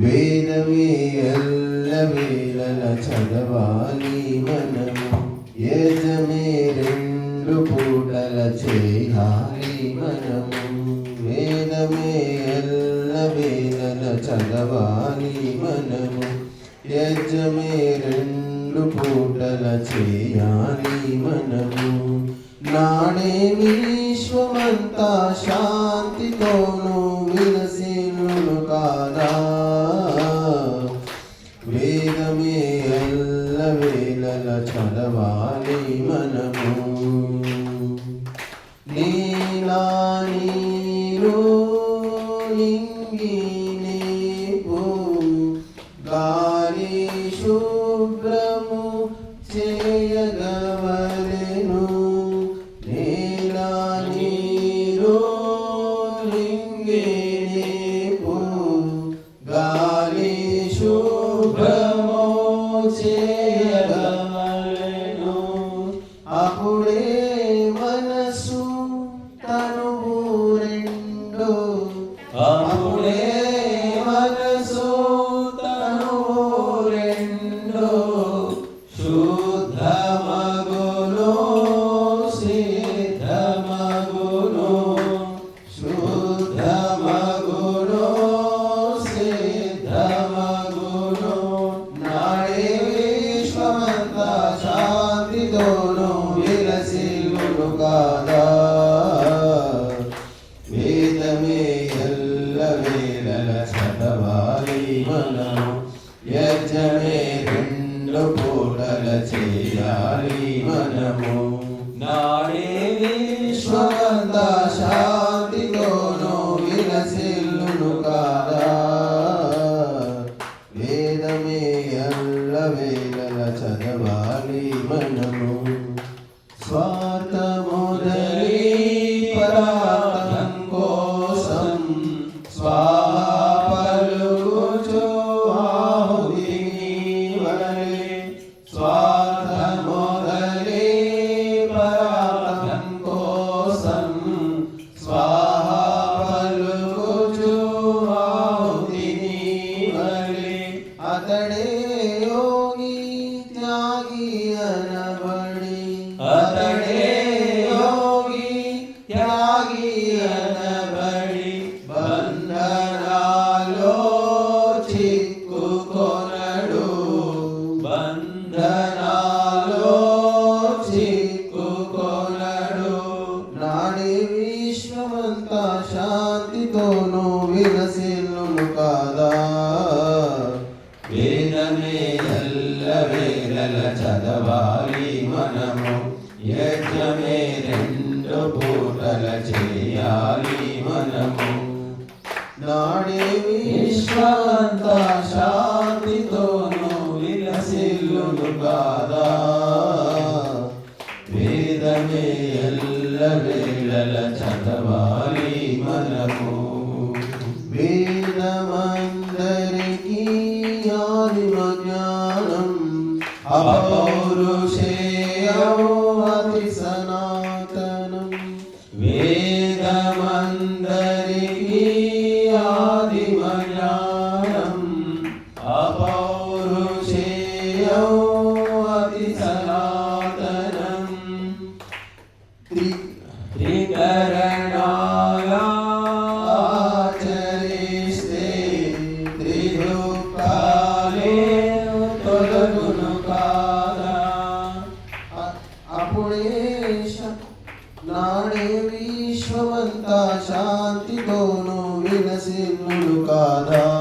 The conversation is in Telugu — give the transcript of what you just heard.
వేదమే ఎల్ల చదవాలి మనము యజమే రెండు పూటల చేయాలి మనము వేదమే ఎల్ల చదవాలి మనము యజమే రెండు పూటల చేయాలి మనము. విశ్వమంతా శాంతితోనూ విలసిల్లును కాదా? você. విలసిల్లును కాదా వేదమే ఎల్ల వేళల చదవాలి మనము యజ్ఞమే రెండు పూటల చేయాలి మనము నాడే విశ్వమంతా శాంతితోను విలసిల్లును కాదా వేదమే ఎల్ల వేళల చదవాలి మనము योगी त्यागी अनबड़ी अतड़े చిక్కుకొనడు. బంధనాలో చిక్కుకొనడు. నాడి విశ్వమంతా శాంతితోనూ విలసిల్లును కాదా? వేదమే ఎల్ల వేళల చదవాలి మనము. యజ్ఞమే రెండు పూటల చేయాలి మనము. ನಾಡಿ ವಿಶ್ವಂತ ಶಾಂತಿತೋನು ವಿಲಸಿಲ್ಲುಗಾದ ವೇದಮೇ ಎಲ್ಲ ವೇಳಲ ಚತವಾಲಿ ಮನಮು ವೇದಮಂದರಿಕಿ ಆದಿಮಜ್ಞಾನಂ ಅಪೌರುಷೇಯೋ ಅತಿಸನಾ नाणे विश्ववन्ता शान्ति दोनो विनसिन्नुकादा